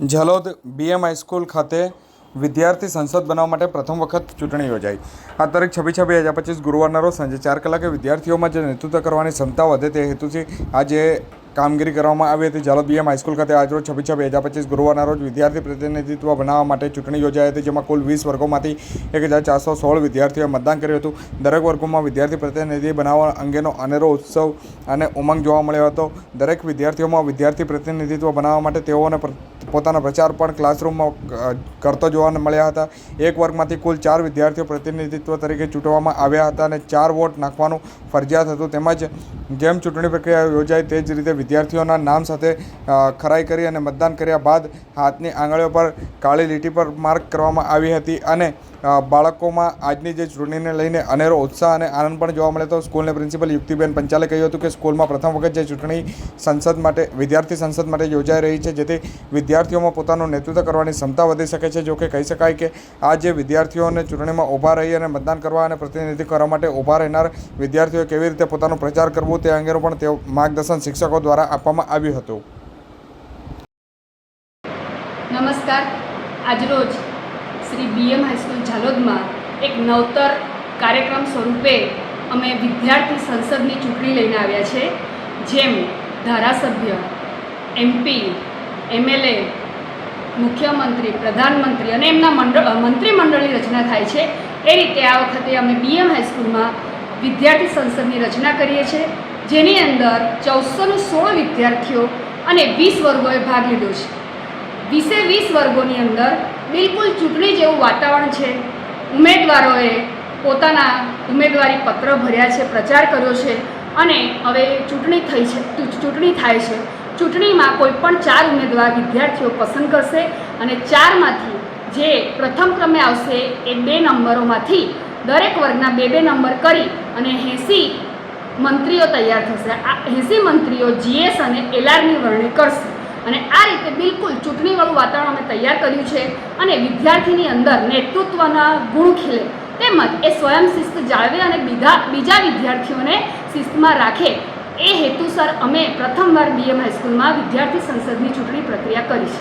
Jhalod BM high school ખાતે વિદ્યાર્થી સંસદ બનાવવા માટે પ્રથમ વખત ચૂંટણી યોજાઈ. આ તારીખ છવ્વીસ છ હજાર પચીસ ગુરુવારના રોજ સાંજે ચાર કલાકે વિદ્યાર્થીઓમાં જે નેતૃત્વ કરવાની ક્ષમતા વધે તે હેતુથી આજે કામગીરી કરવામાં આવી હતી. ઝાલોદ બીએમ હાઈસ્કૂલ ખાતે આજરોજ છવ્વીસ છ બે હજાર પચીસ ગુરુવારના રોજ વિદ્યાર્થી પ્રતિનિધિત્વ બનાવવા માટે ચૂંટણી યોજાઈ હતી, જેમાં કુલ વીસ વર્ગોમાંથી એક હજાર ચારસો સોળ વિદ્યાર્થીઓએ મતદાન કર્યું હતું. દરેક વર્ગોમાં વિદ્યાર્થી પ્રતિનિધિ બનાવવા અંગેનો અનેરો ઉત્સવ અને ઉમંગ જોવા મળ્યો હતો. દરેક વિદ્યાર્થીઓમાં વિદ્યાર્થી પ્રતિનિધિત્વ બનાવવા માટે તેઓને પોતાના પ્રચાર પણ ક્લાસરૂમમાં કરતો જોવા મળ્યા હતા. એક વર્ગમાંથી કુલ ચાર વિદ્યાર્થીઓ પ્રતિનિધિત્વ તરીકે ચૂંટવામાં આવ્યા હતા અને ચાર વોટ નાખવાનું ફરજિયાત હતું. તેમજ જેમ ચૂંટણી પ્રક્રિયા યોજાય, તે જ રીતે વિદ્યાર્થીઓના નામ સાથે ખરાઈ કરી અને મતદાન કર્યા બાદ હાથની આંગળીઓ પર કાળી લીટી પર માર્ક કરવામાં આવી હતી અને બાળકોમાં આજની જે ચૂંટણીને લઈને અનેરો ઉત્સાહ અને આનંદ પણ જોવા મળે તો સ્કૂલના પ્રિન્સિપલ યુક્તિબેન પંચાલે કહ્યું હતું કે સ્કૂલમાં પ્રથમ વખત જે ચૂંટણી સંસદ માટે, વિદ્યાર્થી સંસદ માટે યોજાઈ રહી છે, જેથી વિદ્યાર્થીઓમાં પોતાનું નેતૃત્વ કરવાની ક્ષમતા વધી શકે છે, જો કે કહી શકાય કે આ જે વિદ્યાર્થીઓને ચૂંટણીમાં ઊભા રહી અને મતદાન કરવા અને પ્રતિનિધિત્વ કરવા માટે ઊભા રહેનાર વિદ્યાર્થીઓએ કેવી રીતે પોતાનો પ્રચાર કરવો તે અંગેનું પણ તેઓ માર્ગદર્શન શિક્ષકો દ્વારા આપવામાં આવ્યું હતું. નમસ્કાર. આજરોજ શ્રી બીએમ હાઈસ્કૂલ ઝાલોદમાં એક નવતર કાર્યક્રમ સ્વરૂપે અમે વિદ્યાર્થી સંસદની ચૂંટણી લઈને આવ્યા છે, જેમ ધારાસભ્ય એમપી એમએલએ મુખ્યમંત્રી, પ્રધાનમંત્રી અને એમના મંડળ મંત્રીમંડળની રચના થાય છે. એ રીતે આ વખતે અમે બીએમ હાઈસ્કૂલમાં વિદ્યાર્થી સંસદની રચના કરીએ છીએ, જેની અંદર ચૌદસો સોળ વિદ્યાર્થીઓ અને વીસ વર્ગોએ ભાગ લીધો છે. વીસે વીસ વર્ગોની અંદર બિલકુલ ચૂંટણી જેવું વાતાવરણ છે. ઉમેદવારોએ પોતાના ઉમેદવારી પત્ર ભર્યા છે, પ્રચાર કર્યો છે અને હવે ચૂંટણી થઈ છે ચૂંટણી થાય છે. ચૂંટણીમાં કોઈ પણ ચાર ઉમેદવાર વિદ્યાર્થીઓ પસંદ કરશે અને ચારમાંથી જે પ્રથમ ક્રમે આવશે એ બે નંબરોમાંથી દરેક વર્ગના બે બે નંબર કરી અને એંસી મંત્રીઓ તૈયાર થશે. આ એંસી મંત્રીઓ જીએસ અને એલઆરની વરણી કરશે. અને આ રીતે બિલકુલ ચૂંટણીવાળું વાતાવરણ અમે તૈયાર કર્યું છે અને વિદ્યાર્થીની અંદર નેતૃત્વના ગુણ ખીલે. તેમજ એ સ્વયં શિસ્ત જાળવે અને બીજા બીજા વિદ્યાર્થીઓને શિસ્તમાં રાખે. એ હેતુસર અમે પ્રથમવાર બીએમ હાઈસ્કૂલમાં વિદ્યાર્થી સંસદની ચૂંટણી પ્રક્રિયા કરી છે